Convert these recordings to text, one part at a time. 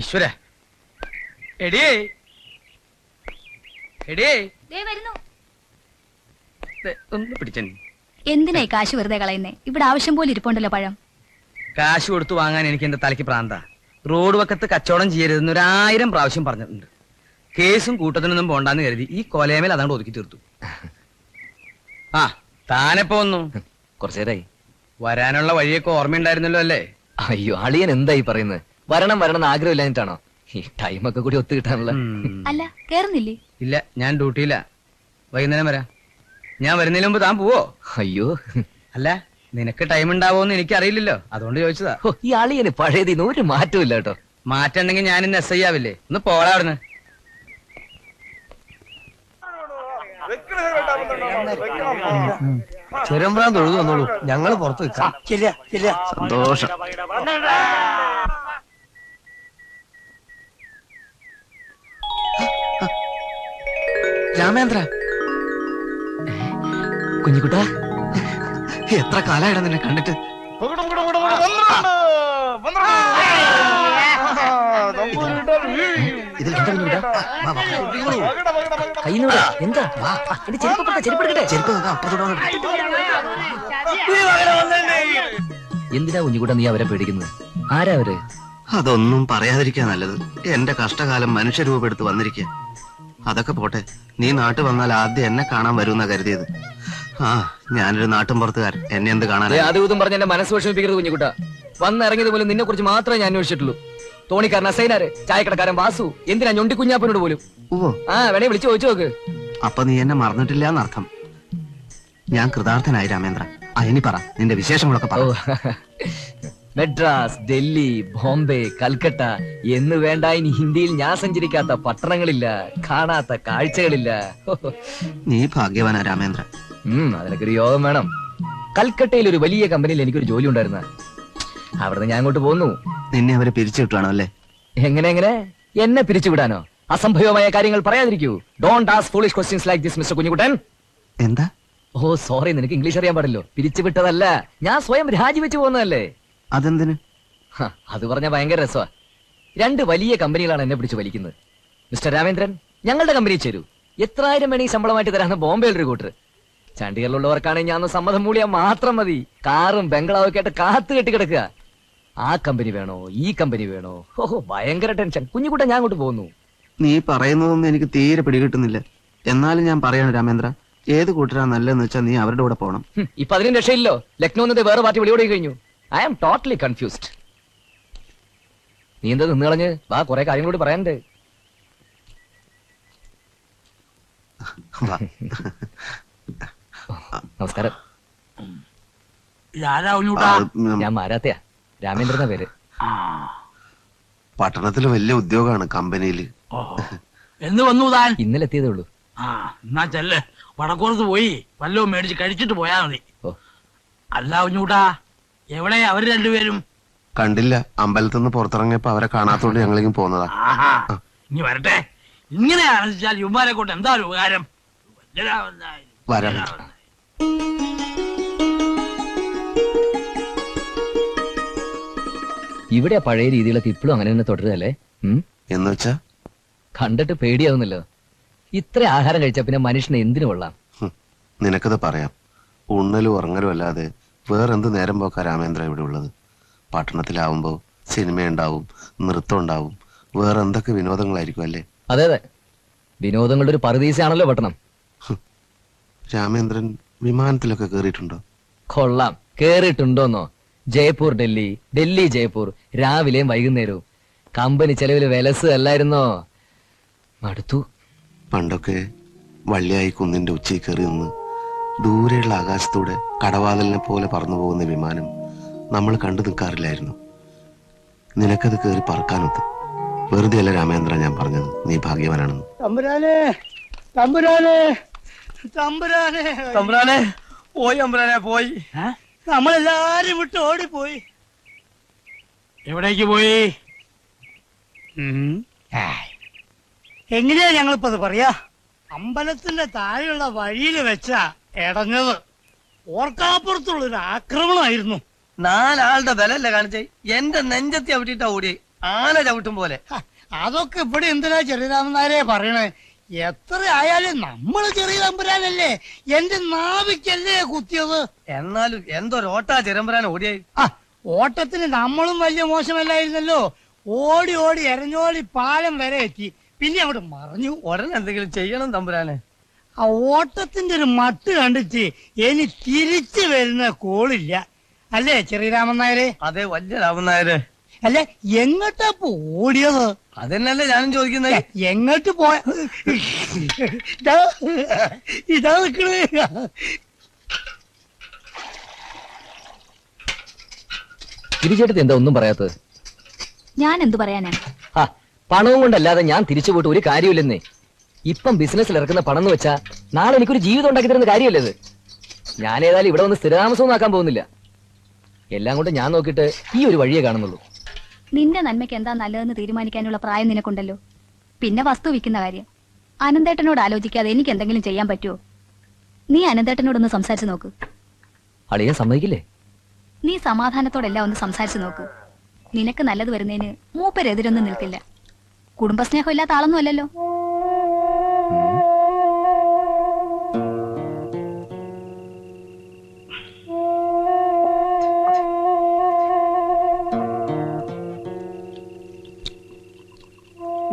ഈശ്വര. ദേ, ഒന്ന് പിടിച്ചൻ എന്തിനായി കാശ് വെറുതെ കളയുന്നേ? ഇവിടെ ആവശ്യം പോലെ ഇരിപ്പുണ്ടല്ലോ പഴം. കാശ് കൊടുത്തു വാങ്ങാൻ എനിക്ക് എന്റെ തലയ്ക്ക് പ്രാന്ത. റോഡ് വക്കത്ത് കച്ചവടം ചെയ്യരുതെന്ന് ഒരായിരം പ്രാവശ്യം പറഞ്ഞിട്ടുണ്ട്. കേസും കൂട്ടത്തിനൊന്നും പോണ്ടാന്ന് കരുതി ഈ കൊലയമേൽ അതാണ് ഒതുക്കി തീർത്തു. ആ താനെപ്പോ വന്നു? കുറച്ചേരായി. വരാനുള്ള വഴിയൊക്കെ ഓർമ്മയുണ്ടായിരുന്നല്ലോ അല്ലേ? അയ്യോ അളിയൻ എന്തായി പറയുന്നത്? വരണം വരണം എന്ന് ആഗ്രഹമില്ലാഞ്ഞിട്ടാണോ? ഈ ടൈമൊക്കെ കൂടി ഒത്തു കിട്ടാനുള്ള. അല്ല കേറുന്നില്ലേ? ഇല്ല ഞാൻ ഡ്യൂട്ടിയില്ല. വൈകുന്നേരം വരാം. ഞാൻ വരുന്നതിന് മുമ്പ് താൻ പോവോ? അയ്യോ. അല്ല നിനക്ക് ടൈം ഉണ്ടാവോന്ന് എനിക്ക് അറിയില്ലല്ലോ അതുകൊണ്ട് ചോദിച്ചതാ. ഹോ, ഈ അളിയന് പഴയതിന്ന് ഒരു മാറ്റവും ഇല്ല കേട്ടോ. മാറ്റണ്ടെങ്കിൽ ഞാൻ ഇന്ന് എസ് ഐ ആവില്ലേ? ഒന്ന് പോടാ അവിടുന്ന്. ചുരമ്പ്രാൻ തൊഴുതു വന്നോളൂ. ഞങ്ങൾ പുറത്ത് വെക്കാം സന്തോഷം. രാമേന്ദ്ര. കുഞ്ഞിക്കുട്ട എത്ര കാലായിട നിന്നെ കണ്ടിട്ട്? എന്താ. കയ്യിലൂടെ. ചെരുപ്പ് ചെരുപ്പ്. എന്തിനാ കുഞ്ഞുകൂടെ നീ അവരെ പേടിക്കുന്നത്? ആരാ അവർ? അതൊന്നും പറയാതിരിക്കാ നല്ലത്. എന്റെ കഷ്ടകാലം മനുഷ്യരൂപെടുത്ത് വന്നിരിക്കുക അതൊക്കെ പോട്ടെ. നീ നാട്ടിൽ വന്നാൽ ആദ്യം എന്നെ കാണാൻ വരുമെന്നാ കരുതിയത്. ആ ഞാനൊരു നാട്ടും പുറത്തുകാരൻ എന്നെ എന്ത് കാണാൻ ആദ്യം പറഞ്ഞ എന്റെ മനസ്സ് വിഷമിപ്പിക്കരുത് കുഞ്ഞുകുട്ട വന്നിറങ്ങിയത് പോലും നിന്നെ കുറിച്ച് മാത്രമേ ഞാൻ അന്വേഷിച്ചിട്ടുള്ളൂ. തോണിക്കാരൻ അസൈനാര് ചായക്കടക്കാരൻ വാസു എന്തിനാ ഞൊണ്ടി കുഞ്ഞാപ്പനോട് പോലും? ആ വേണേ വിളിച്ചു ചോദിച്ചു നോക്ക്. അപ്പൊ നീ എന്നെ മറന്നിട്ടില്ല എന്നർത്ഥം ഞാൻ കൃതാർത്ഥനായി രാമേന്ദ്ര ആ ഇനി പറ. നിന്റെ വിശേഷങ്ങളൊക്കെ പറ. മെഡ്രാസ് ഡൽഹി ബോംബെ കൽക്കട്ട എന്ന് വേണ്ട ഇനി ഹിന്ദിയിൽ ഞാൻ സഞ്ചരിക്കാത്ത പട്ടണങ്ങളില്ല കാണാത്ത കാഴ്ചകളില്ല. നീ ഭാഗ്യവാനാ രാമേന്ദ്ര. അതിനൊക്കെ ഒരു യോഗം വേണം. കൽക്കട്ടയിൽ ഒരു വലിയ കമ്പനിയിൽ എനിക്കൊരു ജോലി ഉണ്ടായിരുന്ന. അവിടുന്ന് ഞാൻ അങ്ങോട്ട് പോന്നു. നിന്നെ അവരെ പിരിച്ചു വിട്ടാണോ അല്ലേ? എങ്ങനെ എങ്ങനെ? എന്നെ പിരിച്ചുവിടാനോ അസംഭവമായ കാര്യങ്ങൾ പറയാതിരിക്കൂ. Don't ask foolish questions like this mister Kunjukuttan. എന്താ? ഓ സോറി നിനക്ക് ഇംഗ്ലീഷ് അറിയാൻ പാടില്ലോ. പിരിച്ചുവിട്ടതല്ല ഞാൻ സ്വയം രാജിവെച്ചു പോകുന്നതല്ലേ? അതെന്തിന്? അത് പറഞ്ഞ ഭയങ്കര രസമാ രണ്ട് വലിയ കമ്പനികളാണ് എന്നെ പിടിച്ച് വലിക്കുന്നത്. മിസ്റ്റർ രാമേന്ദ്രൻ ഞങ്ങളുടെ കമ്പനിയിൽ ചേരൂ. എത്രായിരം മണി ശമ്പളമായിട്ട് തരാന്ന് ബോംബെയിൽ ഒരു കൂട്ടർ ചണ്ഡീഗറിലുള്ളവർക്കാണെങ്കിൽ ഞാൻ സമ്മതം മൂളിയാൽ മാത്രം മതി. കാറും ബംഗ്ലാവും ഒക്കെ ആയിട്ട് കാത്തു കെട്ടി കിടക്കുക ആ കമ്പനി വേണോ? ഈ കമ്പനി വേണോ? ഓഹോ ഭയങ്കര ടെൻഷൻ. കുഞ്ഞുകൂട്ട ഞാൻ അങ്ങോട്ട് പോകുന്നു നീ പറയുന്നതൊന്നും എനിക്ക് തീരെ പിടികിട്ടുന്നില്ല. എന്നാലും ഞാൻ പറയാണ് രാമേന്ദ്ര ഏത് കൂട്ടരാ നല്ലതെന്ന് വെച്ചാൽ നീ അവരുടെ കൂടെ പോകണം ഇപ്പൊ അതിനും രക്ഷയില്ലോ ലക്നോ എന്നത് വേറെ പാർട്ടി വിളിയോടെ കഴിഞ്ഞു. ഐ ആം ടോട്ടലി കൺഫ്യൂസ്ഡ് നീ എന്താ നിന്ന് കളഞ്ഞ് വാ കുറെ കാര്യങ്ങളോട് പറയാനുണ്ട്. നമസ്കാരം. ഞാൻ മാരാത്തയാ. രാമേന്ദ്രന പേര്. ആ. പട്ടണത്തിൽ വലിയ ഉദ്യോഗമാണ് കമ്പനിയിൽ. എന്ന് വന്നു താൻ? ഇന്നലെ എത്തിയതേ ഉള്ളൂ. ആ എന്നാ ചെല്ല്. വടക്കോർത്ത് പോയി. വല്ലതും മേടിച്ച് കഴിച്ചിട്ട് പോയാ മതി. ഓ. അല്ല കുഞ്ഞൂട്ടാ. എവിടെ? അവർ രണ്ടുപേരും? കണ്ടില്ല. അമ്പലത്തിൽ നിന്ന് പുറത്തിറങ്ങിയപ്പോ അവരെ കാണാത്തോണ്ട് ഞങ്ങളെങ്കിലും പോന്നതാ. ആഹാ. ഇനി വരട്ടെ. ഇങ്ങനെ ആലോചിച്ചാൽ യുവമാരെ കൊണ്ട് എന്താ ഒരു ഉപകാരം? വരാം. ഇവിടെ പഴയ രീതികളൊക്കെ ഇപ്പോഴും അങ്ങനെ തന്നെ തുടരുകയല്ലേ ഉം? എന്ന് വെച്ചാ? കണ്ടിട്ട് പേടിയാവുന്നല്ലോ. ഇത്ര ആഹാരം കഴിച്ച പിന്നെ മനുഷ്യനെ എന്തിനു കൊള്ളാം? ഹും, നിനക്കത് പറയാം. ഉണ്ണലും ഉറങ്ങലും അല്ലാതെ വേറെന്ത് നേരം പോക്കാ രാമേന്ദ്ര ഇവിടെ ഉള്ളത്? പട്ടണത്തിലാവുമ്പോ സിനിമ ഉണ്ടാവും നൃത്തം ഉണ്ടാവും വേറെ എന്തൊക്കെ വിനോദങ്ങളായിരിക്കും അല്ലേ? അതെ അതെ. വിനോദങ്ങളുടെ ഒരു പറുദീസയാണല്ലോ പട്ടണം. രാമേന്ദ്രൻ വിമാനത്തിലൊക്കെ കേറിയിട്ടുണ്ടോ? കൊള്ളാം. കേറിയിട്ടുണ്ടോന്നോ? ജയ്പൂർ ഡൽഹി. ഡൽഹി ജയ്പൂർ. രാവിലെയും വൈകുന്നേരവും. കമ്പനി ചെലവിൽ വിലസ് അല്ലായിരുന്നോ മടുത്തു. പണ്ടൊക്കെ വള്ളിയായി കുന്നിന്റെ ഉച്ചയിൽ കയറി നിന്ന് ദൂരെയുള്ള ആകാശത്തൂടെ കടവാതിലിനെ പോലെ പറന്നു പോകുന്ന വിമാനം നമ്മൾ കണ്ടു നിൽക്കാറില്ലായിരുന്നു. നിനക്കത് കയറി പറക്കാനൊത്ത്. വെറുതെ അല്ല രാമേന്ദ്ര ഞാൻ പറഞ്ഞത്. നീ ഭാഗ്യവാനാണെന്ന്. തമ്പുരാനെ തമ്പുരാനെ തമ്പുരാനെ. തമ്പ്രാനെ പോയി അമ്പ്രാനെ പോയി. ഏ? നമ്മളെല്ലാരും വിട്ട് ഓടിപ്പോയി. എവിടേക്ക് പോയി? എങ്ങനെയാ ഞങ്ങളിപ്പോ അത് പറയാ? അമ്പലത്തിന്റെ താഴെയുള്ള വഴിയിൽ വെച്ചാ ഇടഞ്ഞത് ഓർക്കാപ്പുറത്തുള്ള ഒരു ആക്രമണമായിരുന്നു. നാലാളുടെ ബലല്ല കാണിച്ചേ? എന്റെ നെഞ്ചത്തി അവിട്ടിട്ടാ ഓടി ആന ചവിട്ടും പോലെ. അതൊക്കെ ഇവിടെ എന്തിനാ ചെറിയരാമനാരെ പറയണേ? എത്ര ആയാലും നമ്മൾ ചെറിയ തമ്പുരാനല്ലേ. എന്റെ നാവിക്കല്ലേ കുത്തിയത്? എന്നാലും എന്തൊരോട്ടാ ചിരമ്പരാൻ ഓടിയായി ആ ഓട്ടത്തിന് നമ്മളും വലിയ മോശമല്ലായിരുന്നല്ലോ. ഓടി ഓടി എരഞ്ഞോളി പാലം വരെ എത്തി. പിന്നെ അവിടെ മറിഞ്ഞു. ഉടനെ എന്തെങ്കിലും ചെയ്യണം തമ്പുരാനെ. ആ ഓട്ടത്തിന്റെ ഒരു മട്ട് കണ്ടിട്ട് ഇനി തിരിച്ചു വരുന്ന കോളില്ല. അല്ലേ ചെറിയ രാമൻ നായരെ? അതെ വലിയ രാമൻ നായര്. അല്ല എങ്ങോട്ടാ ഓടിയത്? അതന്നെയല്ലേ ഞാനും ചോദിക്കുന്നത്? എങ്ങോട്ട് പോയ ഇതാ ഇതാ നിക്കണേ. തിരിച്ചെടുത്ത് എന്താ ഒന്നും പറയാത്തത്? ഞാൻ എന്തു പറയാനാ ആ പണവും കൊണ്ടല്ലാതെ ഞാൻ തിരിച്ചു പോയിട്ട് ഒരു കാര്യമില്ലെന്നേ. ഇപ്പം ബിസിനസ്സിൽ ഇറക്കുന്ന പണം എന്ന് വെച്ചാ നാളെ എനിക്കൊരു ജീവിതം ഉണ്ടാക്കി തരുന്ന കാര്യമല്ലേ ഇത് ഞാൻ ഏതായാലും ഇവിടെ വന്ന് സ്ഥിരതാമസവും ആക്കാൻ പോകുന്നില്ല. എല്ലാം കൊണ്ട് ഞാൻ നോക്കിയിട്ട് ഈ ഒരു വഴിയേ കാണുന്നുള്ളൂ. നിന്റെ നന്മയ്ക്ക് എന്താ നല്ലതെന്ന് തീരുമാനിക്കാനുള്ള പ്രായം നിനക്കുണ്ടല്ലോ. പിന്നെ വസ്തു വിൽക്കുന്ന കാര്യം. അനന്തേട്ടനോട് ആലോചിക്കാതെ എനിക്ക് എന്തെങ്കിലും ചെയ്യാൻ പറ്റുമോ നീ അനന്തേട്ടനോടൊന്ന് സംസാരിച്ചു നോക്ക്. അളിയാ സമ്മതിക്കില്ലേ? നീ സമാധാനത്തോടെല്ലാം ഒന്ന് സംസാരിച്ചു നോക്ക്. നിനക്ക് നല്ലത് വരുന്നതിന് മൂപ്പരെതിരൊന്നും നിൽക്കില്ല. കുടുംബസ്നേഹം ഇല്ലാത്ത ആളൊന്നും അല്ലല്ലോ.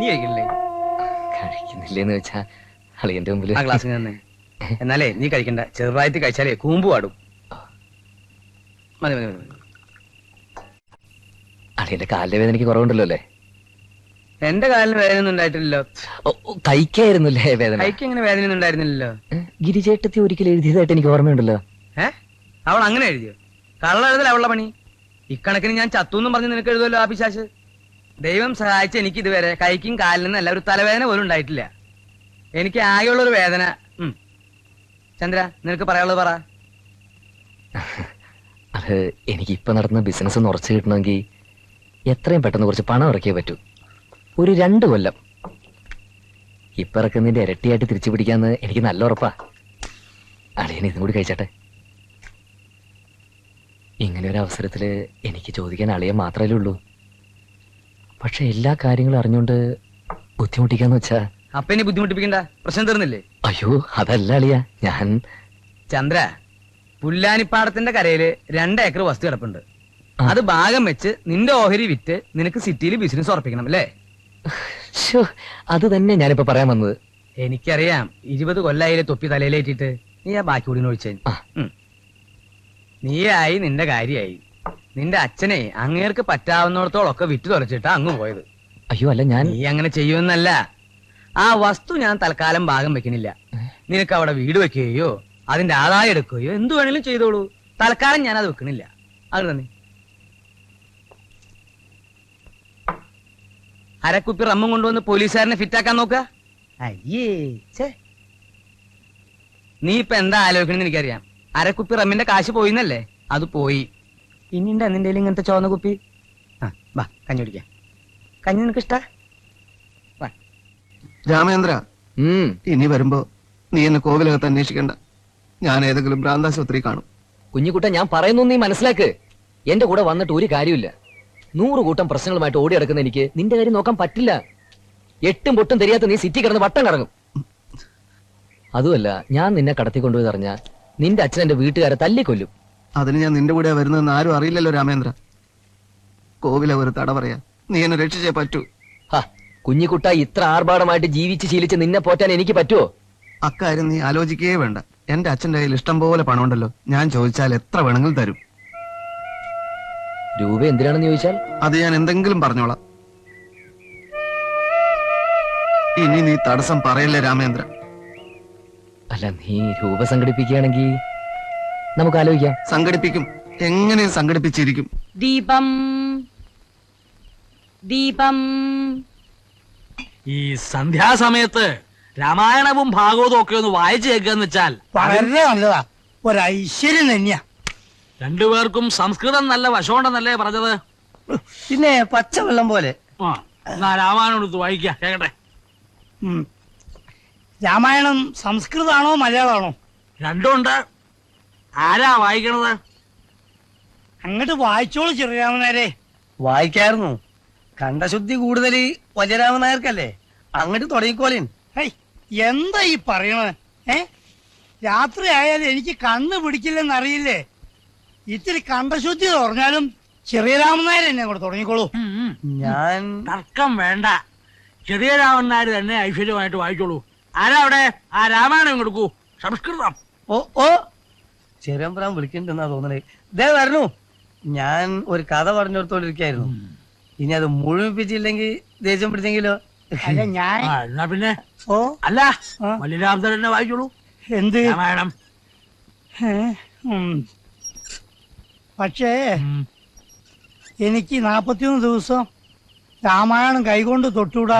നീ കഴിക്കില്ലേ? കഴിക്കുന്നില്ലേന്ന് വെച്ചാ അളിയന്റെ മുമ്പിൽ ആ ഗ്ലാസ് തന്നെ. എന്നാലേ നീ കഴിക്കണ്ട. ചെറുപ്രായത്തിൽ കഴിച്ചാലേ കൂമ്പ് പാടും. മതി മതി മതി. അളിയന്റെ കാലിന്റെ വേദനയ്ക്ക് കുറവുണ്ടല്ലോ അല്ലേ? എന്റെ കാലിന് വേദന ഒന്നും ഉണ്ടായിട്ടില്ലല്ലോ. കൈക്കായിരുന്നല്ലേ വേദന കൈക്ക് എങ്ങനെ വേദന? ഒന്നും ഉണ്ടായിരുന്നില്ലല്ലോ. ഗിരിചേട്ടത്തി ഒരിക്കലും എഴുതിയതായിട്ട് എനിക്ക് ഓർമ്മയുണ്ടല്ലോ. ഏ? അവൾ അങ്ങനെ എഴുതിയോ? കള്ള എഴുതല അവളുടെ പണി. ഇക്കണക്കിന് ഞാൻ ചത്തു എന്നും പറഞ്ഞ് നിനക്ക് എഴുതുമല്ലോ ആ പിശാശ് ദൈവം സഹായിച്ച എനിക്ക് ഇതുവരെ കൈക്കും കാലിനും അല്ല ഒരു തലവേദന പോലും ഉണ്ടായിട്ടില്ല. എനിക്ക് ആകെയുള്ളൊരു വേദന. ചന്ദ്ര നിനക്ക് പറയാനുള്ളത് പറ. അത് എനിക്ക് ഇപ്പൊ നടന്ന ബിസിനസ് ഒന്ന് ഉറച്ചു കിട്ടണമെങ്കിൽ എത്രയും പെട്ടെന്ന് കുറച്ച് പണം ഇറക്കിയേ പറ്റൂ. ഒരു രണ്ട് കൊല്ലം. ഇപ്പൊ ഇറക്കുന്നതിന്റെ ഇരട്ടിയായിട്ട് തിരിച്ചു പിടിക്കാന്ന് എനിക്ക് നല്ല ഉറപ്പാ. അളിയൻ ഇതും കൂടി കഴിച്ചട്ടെ. ഇങ്ങനെ ഒരു അവസരത്തിൽ എനിക്ക് ചോദിക്കാൻ അളിയൻ മാത്രമല്ലേ ഉള്ളൂ. പക്ഷെ എല്ലാ കാര്യങ്ങളും അറിഞ്ഞുകൊണ്ട് ബുദ്ധിമുട്ടിക്കാന്ന് വെച്ചാ അപ്പനെ ബുദ്ധിമുട്ടിപ്പിക്കണ്ട. പ്രശ്നം തീർന്നില്ലേ? അയ്യോ അതല്ല അളിയ ഞാൻ ചന്ദ്ര പുല്ലാനിപ്പാടത്തിന്റെ കരയിൽ രണ്ട് ഏക്കർ വസ്തു കിടപ്പുണ്ട്. അത് ഭാഗം വെച്ച് നിന്റെ ഓഹരി വിറ്റ് നിനക്ക് സിറ്റിയിൽ ബിസിനസ് ഉറപ്പിക്കണം അല്ലേ? അത് തന്നെ ഞാനിപ്പോ പറയാൻ വന്നത്. എനിക്കറിയാം ഇരുപത് കൊല്ലായില്ലേ തൊപ്പി തലയിലേറ്റിട്ട്. നീ ആ ബാക്കി കൂടി ഒഴിച്ചു ആ. ആയി നിന്റെ കാര്യായി. നിന്റെ അച്ഛനെ അങ്ങേർക്ക് പറ്റാവുന്നിടത്തോളം ഒക്കെ വിറ്റു തുറച്ചിട്ടാ അങ്ങ് പോയത്. അയ്യോ അല്ല ഞാൻ നീ അങ്ങനെ ചെയ്യുമെന്നല്ല. ആ വസ്തു ഞാൻ തൽക്കാലം ഭാഗം വെക്കുന്നില്ല നിനക്ക് അവിടെ വീട് വെക്കുകയോ അതിന്റെ ആദായം എടുക്കുകയോ എന്തു വേണേലും ചെയ്തോളൂ. തൽക്കാലം ഞാൻ അത് വെക്കണില്ല. അത് തന്നെ. അരക്കുപ്പി റമ്മും കൊണ്ടുവന്ന് പോലീസുകാരനെ ഫിറ്റാക്കാൻ നോക്ക അയ്യേ ഛേ. നീ ഇപ്പൊ എന്താ ആലോചിക്കണെന്ന് എനിക്കറിയാം. അരക്കുപ്പി റമ്മിന്റെ കാശ് പോയിന്നല്ലേ? അത് പോയി. ഇനിയുണ്ട് നിന്റെ ഇങ്ങനത്തെ ചോന്ന കുപ്പി? ആ വാ കഞ്ഞി കുടിക്കാം. കഞ്ഞി നിനക്ക് ഇഷ്ട വാ. രാമേന്ദ്ര ഉം. ഇനി വരുമ്പോ നീ എന്നെ കോവിലകത്ത് അന്വേഷിക്കണ്ട. ഞാൻ ഏതെങ്കിലും ഭ്രാന്താശുപത്രി കാണും. കുഞ്ഞിക്കുട്ട ഞാൻ പറയുന്നു നീ മനസ്സിലാക്ക്. എന്റെ കൂടെ വന്നിട്ട് ഒരു കാര്യമില്ല നൂറ് കൂട്ടം പ്രശ്നങ്ങളുമായിട്ട് ഓടി നടക്കുന്ന എനിക്ക് നിന്റെ കാര്യം നോക്കാൻ പറ്റില്ല. എട്ടും പൊട്ടും തെരിയാത്ത നീ സിറ്റി കിടന്ന് വട്ടം കറങ്ങും. അതുമല്ല ഞാൻ നിന്നെ കടത്തിക്കൊണ്ടുപോയി അറിഞ്ഞ നിന്റെ അച്ഛൻ എന്റെ വീട്ടുകാരെ തല്ലിക്കൊല്ലും. അതിന് ഞാൻ നിന്റെ കൂടെ വരുന്നതെന്ന് ആരും അറിയില്ലല്ലോ രാമേന്ദ്ര. കോവില ഒരു തട പറയാ. നീ എന്നെ രക്ഷിച്ചേ പറ്റൂ. കുഞ്ഞിക്കുട്ട ഇത്ര ആർഭാടമായിട്ട് ജീവിച്ച് ശീലിച്ച് നിന്നെ പോറ്റാൻ എനിക്ക് പറ്റുമോ അക്കാര്യം നീ ആലോചിക്കേ വേണ്ട. എന്റെ അച്ഛന്റെ കയ്യിൽ ഇഷ്ടം പോലെ പണമുണ്ടല്ലോ. ഞാൻ ചോദിച്ചാൽ എത്ര വേണമെങ്കിലും തരും. രൂപ എന്തിനാണെന്ന് ചോദിച്ചാൽ? അത് ഞാൻ എന്തെങ്കിലും പറഞ്ഞോളാം. ഇനി നീ തടസ്സം പറയല്ലേ രാമേന്ദ്ര. അല്ല നീ രൂപ സംഘടിപ്പിക്കുകയാണെങ്കിൽ നമുക്ക് ആലോചിക്കാം. സംഘടിപ്പിക്കും. എങ്ങനെ സംഘടിപ്പിച്ചിരിക്കും. ദീപം. ദീപം. ഈ സന്ധ്യാസമയത്ത് രാമായണവും ഭാഗവതവും ഒക്കെ ഒന്ന് വായിച്ചു കേൾക്കാന്ന് വെച്ചാൽ വളരെ നല്ലതാ. ഒരു ഐശ്വര്യം തന്നെയാ. രണ്ടുപേർക്കും സംസ്കൃതം നല്ല വശമുണ്ടെന്നല്ലേ പറഞ്ഞത്? പിന്നെ പച്ചവെള്ളം പോലെ. ആ എന്നാ രാമായണം എടുത്ത് വായിക്കാം കേക്കട്ടെ. രാമായണം സംസ്കൃതാണോ മലയാളമാണോ? രണ്ടുണ്ട് ആരാ വായിക്കണത്? അങ്ങോട്ട് വായിച്ചോളൂ ചെറിയാമനേരെ വായിക്കായിരുന്നു. കണ്ടശുദ്ധി കൂടുതൽ വജരാമൻ നായർക്കല്ലേ അങ്ങോട്ട് തുടങ്ങിക്കോലിൻ എന്താ ഈ പറയണത്? ഏ? രാത്രി ആയാലും എനിക്ക് കണ്ണ് പിടിക്കില്ലെന്ന് അറിയില്ലേ? ഇത്തിരി കണ്ടശുദ്ധി പറഞ്ഞാലും ചെറിയ രാമനായർ എന്നെ കൂടെ തുടങ്ങിക്കോളൂ. ഞാൻ തർക്കം വേണ്ട. ചെറിയ രാമനായർ തന്നെ ഐശ്വര്യമായിട്ട് വായിച്ചോളൂ. ആരാ അവിടെ? ആ രാമായണം കൊടുക്കൂ സംസ്കൃതം. ഓ ഓ ചെറിയമ്പറാൻ വിളിക്കണ്ടെന്നാ തോന്നണേ. ദേ വരണു ഞാൻ ഒരു കഥ പറഞ്ഞോടത്തോണ്ടിരിക്കായിരുന്നു ഇനി അത് മുഴുമിപ്പിച്ചില്ലെങ്കിൽ ദേഷ്യം പിടിച്ചെങ്കിലോ? അല്ല ഞാൻ എന്നാ പിന്നെ? ഓ. അല്ല ആ. മല്ലിരാമൻ തന്നെ വായിച്ചോളൂ. എന്ത്? രാമായണം. പക്ഷേ എനിക്ക് നാപ്പത്തിയൊന്ന് ദിവസം രാമായണം കൈകൊണ്ട് തൊട്ടുവിടാ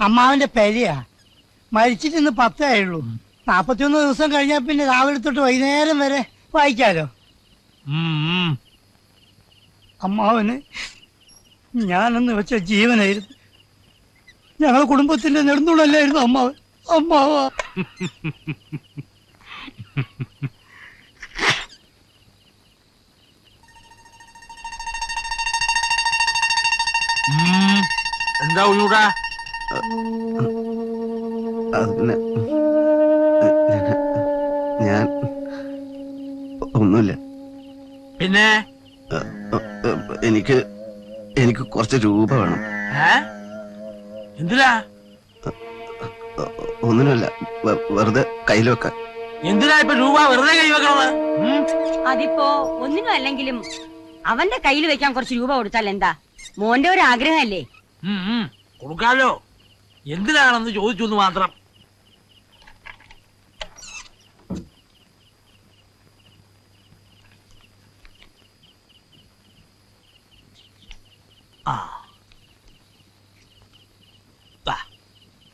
അമ്മാവിന്റെ പെരിയാ. മരിച്ചിട്ട് ഇന്ന് പത്തേ ആയുള്ളൂ. നാപ്പത്തിയൊന്ന് ദിവസം കഴിഞ്ഞാൽ പിന്നെ രാവിലെ തൊട്ട് വൈകുന്നേരം വരെ വായിക്കാലോ. ഉം, ഉം. അമ്മാവന് ഞാനെന്ന് വെച്ച ജീവനായിരുന്നു. ഞങ്ങളെ കുടുംബത്തിന്റെ നെടുന്നുള്ളല്ലായിരുന്നു അമ്മാവൻ. അമ്മാവ. എന്താ ഉള്ളൂടാ? ഞാൻ ഒന്നുമില്ല. പിന്നെ? എനിക്ക് എനിക്ക് കുറച്ച് രൂപ വേണം. എന്തിനാ? ഒന്നിനല്ല വെറുതെ കയ്യിൽ വെക്കാൻ. എന്തിനാ ഇപ്പൊ രൂപ വെറുതെ കയ്യിൽ വെക്കണത്? അതിപ്പോ ഒന്നിനും അല്ലെങ്കിലും അവന്റെ കയ്യിൽ വെക്കാൻ കുറച്ച് രൂപ കൊടുത്താൽ എന്താ? മോന്റെ ഒരു ആഗ്രഹമല്ലേ. കൊടുക്കാലോ. എന്തിനാണെന്ന് ചോദിച്ചു മാത്രം.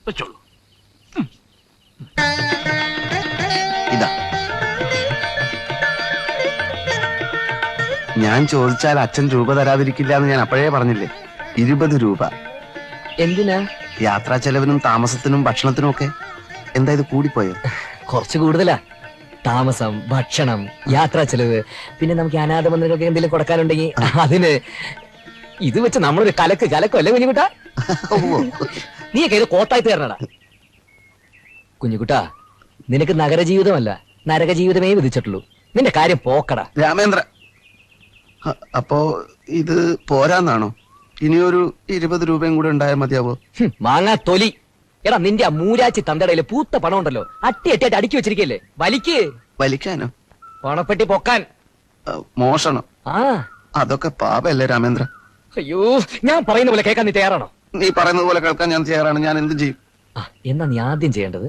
വെച്ചോളൂ. ഇതാ. ഞാൻ ചോദിച്ചാൽ അച്ഛൻ രൂപ തരാതിരിക്കില്ല എന്ന് ഞാൻ അപ്പോഴേ പറഞ്ഞില്ലേ? ഇരുപത് രൂപ. എന്തിനാ? യാത്രാ ചെലവിനും താമസത്തിനും ഭക്ഷണത്തിനും ഒക്കെ. എന്താ ഇത് കൂടിപ്പോയോ? കുറച്ച് കൂടുതലാ. താമസം ഭക്ഷണം യാത്രാ ചെലവ്. പിന്നെ നമുക്ക് അനാഥ മന്ദിരങ്ങൾക്ക് എന്തെങ്കിലും കൊടുക്കാനുണ്ടെങ്കിൽ അതിന് ഇത് വെച്ച് നമ്മളൊരു കലക്ക് കലക്കോ അല്ലേ കുഞ്ഞുകുട്ടാ? നീയൊക്കെ ഇത് കോട്ടായി തീർന്നടാ. കുഞ്ഞുകുട്ടാ നിനക്ക് നഗരജീവിതമല്ല നരകജീവിതമേ വിധിച്ചിട്ടുള്ളൂ. നിന്റെ കാര്യം പോക്കടാ. രാമേന്ദ്ര അപ്പോ ഇത് പോരാന്നാണോ? ഇനിയൊരു ഇരുപത് രൂപയും കൂടെ ഉണ്ടായാൽ മതിയാവോ? മാങ്ങാ തൊലി. എടാ നിന്റെ ആ മൂരാച്ചി തന്തടയിൽ പൂത്ത പണം ഉണ്ടല്ലോ അട്ടി അട്ടി അട്ടി അടുക്കി വെച്ചിരിക്കല്ലേ? വലിക്ക്. വലിക്കാനോ? പണപ്പെട്ടി പൊക്കാൻ. മോഷണം. ആ. അതൊക്കെ പാപല്ലേ രാമേന്ദ്ര. അയ്യോ ഞാൻ പറയുന്ന പോലെ കേൾക്കാൻ നീ തയ്യാറാണോ? നീ പറയുന്നത് പോലെ കേൾക്കാൻ ഞാൻ തയ്യാറാണ്. ഞാൻ എന്ത് ചെയ്യും. ആ എന്നാ നീ ആദ്യം ചെയ്യേണ്ടത്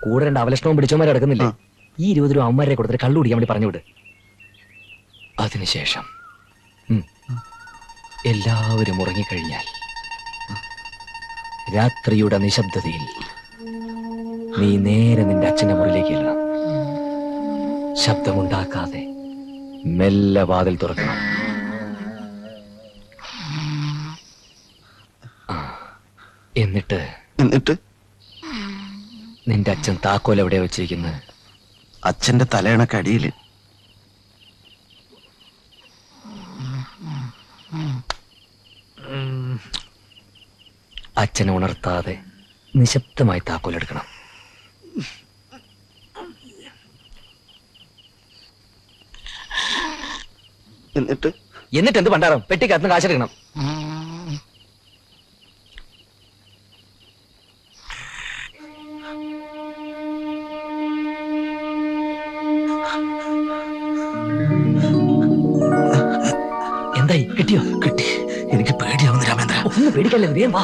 കൂടെ രണ്ട് അവലക്ഷണവും പിടിച്ചവന്മാരെ അടക്കുന്നില്ല ഈ ഇരുപത് രൂപ അമ്മമാരെ കൊടുത്തിട്ട് കള്ളു കുടിക്കാൻ വേണ്ടി പറഞ്ഞു വിട്. അതിനുശേഷം ഉം, എല്ലാവരും ഉറങ്ങിക്കഴിഞ്ഞാൽ രാത്രിയുടെ നിശബ്ദതയിൽ നീ നേരെ നിന്റെ അച്ഛന്റെ മുറിയിലേക്ക് ചെല്ലണം. ശബ്ദമുണ്ടാക്കാതെ മെല്ലെ വാതിൽ തുറക്കണം ആ, എന്നിട്ട് നിന്റെ അച്ഛൻ താക്കോൽ എവിടെയാ വെച്ചിരിക്കുന്നത്? അച്ഛന്റെ തലയണക്കടിയിൽ അച്ഛനെ ഉണർത്താതെ നിശബ്ദമായി താക്കോൽ എടുക്കണം. എന്നിട്ട്? എന്നിട്ട് എന്ത് പണ്ടാറും പെട്ടിക്കകത്ത് കാശെടുക്കണം കിട്ടിയോ കിട്ടി. എനിക്ക് പേടിയാവുന്നു രാമേന്ദ്ര. ഒന്നും പേടിക്കല്ലേ വേഗം വാ.